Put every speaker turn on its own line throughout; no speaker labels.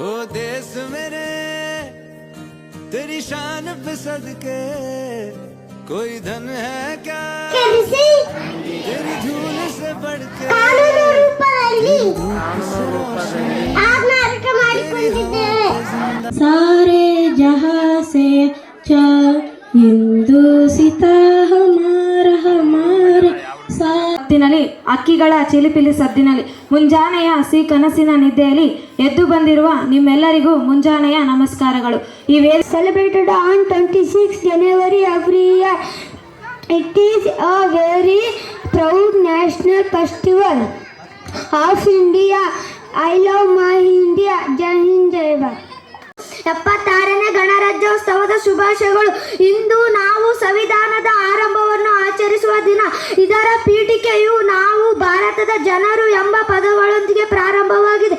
ओ देश मेरे तेरी शान पे सदके कोई धन है क्या? तेरी धूल से बढ़ के
सारे जहाँ से चल ಸದ್ದಿನಲ್ಲಿ ಅಕ್ಕಿಗಳ ಚಿಲಿಪಿಲಿ ಸದ್ದಿನಲ್ಲಿ ಮುಂಜಾನೆಯ ಸಿ ಕನಸಿನ ನಿದ್ದೆಯಲ್ಲಿ ಎದ್ದು ಬಂದಿರುವ ನಿಮ್ಮೆಲ್ಲರಿಗೂ ಮುಂಜಾನೆಯ ನಮಸ್ಕಾರಗಳು. ಈ we
celebrated on 26 January every year it is a very proud national festival of India I love my India Jai Hind Jai Bharat. ಎಪ್ಪತ್ತಾರನೇ ಗಣರಾಜ್ಯೋತ್ಸವದ ಶುಭಾಶಯಗಳು. ಇಂದು ನಾವು ಸಂವಿಧಾನದ ಭಾರತದ ಜನರು ಎಂಬ ಪದಗಳೊಂದಿಗೆ ಪ್ರಾರಂಭವಾಗಿದೆ.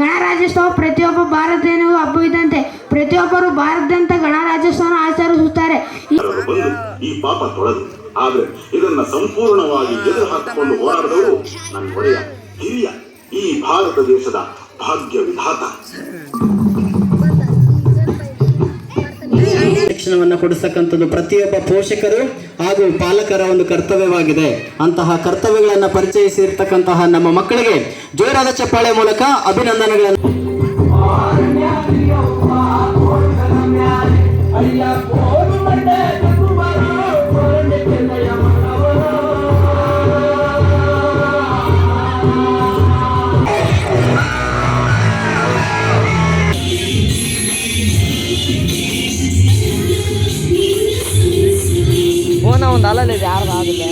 ಗಣರಾಜ್ಯೋತ್ಸವ ಪ್ರತಿಯೊಬ್ಬ ಭಾರತೀಯನಿಗೂ ಹಬ್ಬವಿದ್ದಂತೆ ಪ್ರತಿಯೊಬ್ಬರು ಭಾರತದಂತ ಗಣರಾಜ್ಯೋತ್ಸವ ಆಚರಿಸುತ್ತಾರೆ. ಈ
ಪಾಪ ತೊಳೆದು, ಆದ್ರೆ ಇದನ್ನ ಸಂಪೂರ್ಣವಾಗಿ ಎದುರು ಹಾಕಿಕೊಂಡು ಹೋರಾಡಿದವರು ನನ್ನ ಒಡೆಯ ಹಿರಿಯ ಈ ಭಾರತ ದೇಶದ ಭಾಗ್ಯ ವಿಧಾತ
ಶಿಕ್ಷಣವನ್ನು ಕೊಡಿಸ್ತಕ್ಕಂಥದ್ದು ಪ್ರತಿಯೊಬ್ಬ ಪೋಷಕರು ಹಾಗೂ ಪಾಲಕರ ಒಂದು ಕರ್ತವ್ಯವಾಗಿದೆ. ಅಂತಹ ಕರ್ತವ್ಯಗಳನ್ನು ಪರಿಚಯಿಸಿರ್ತಕ್ಕಂತಹ ನಮ್ಮ ಮಕ್ಕಳಿಗೆ ಜೋರಾದ ಚಪ್ಪಾಳೆ ಮೂಲಕ ಅಭಿನಂದನೆಗಳನ್ನು.
தலையில் யாரும் ஆகுது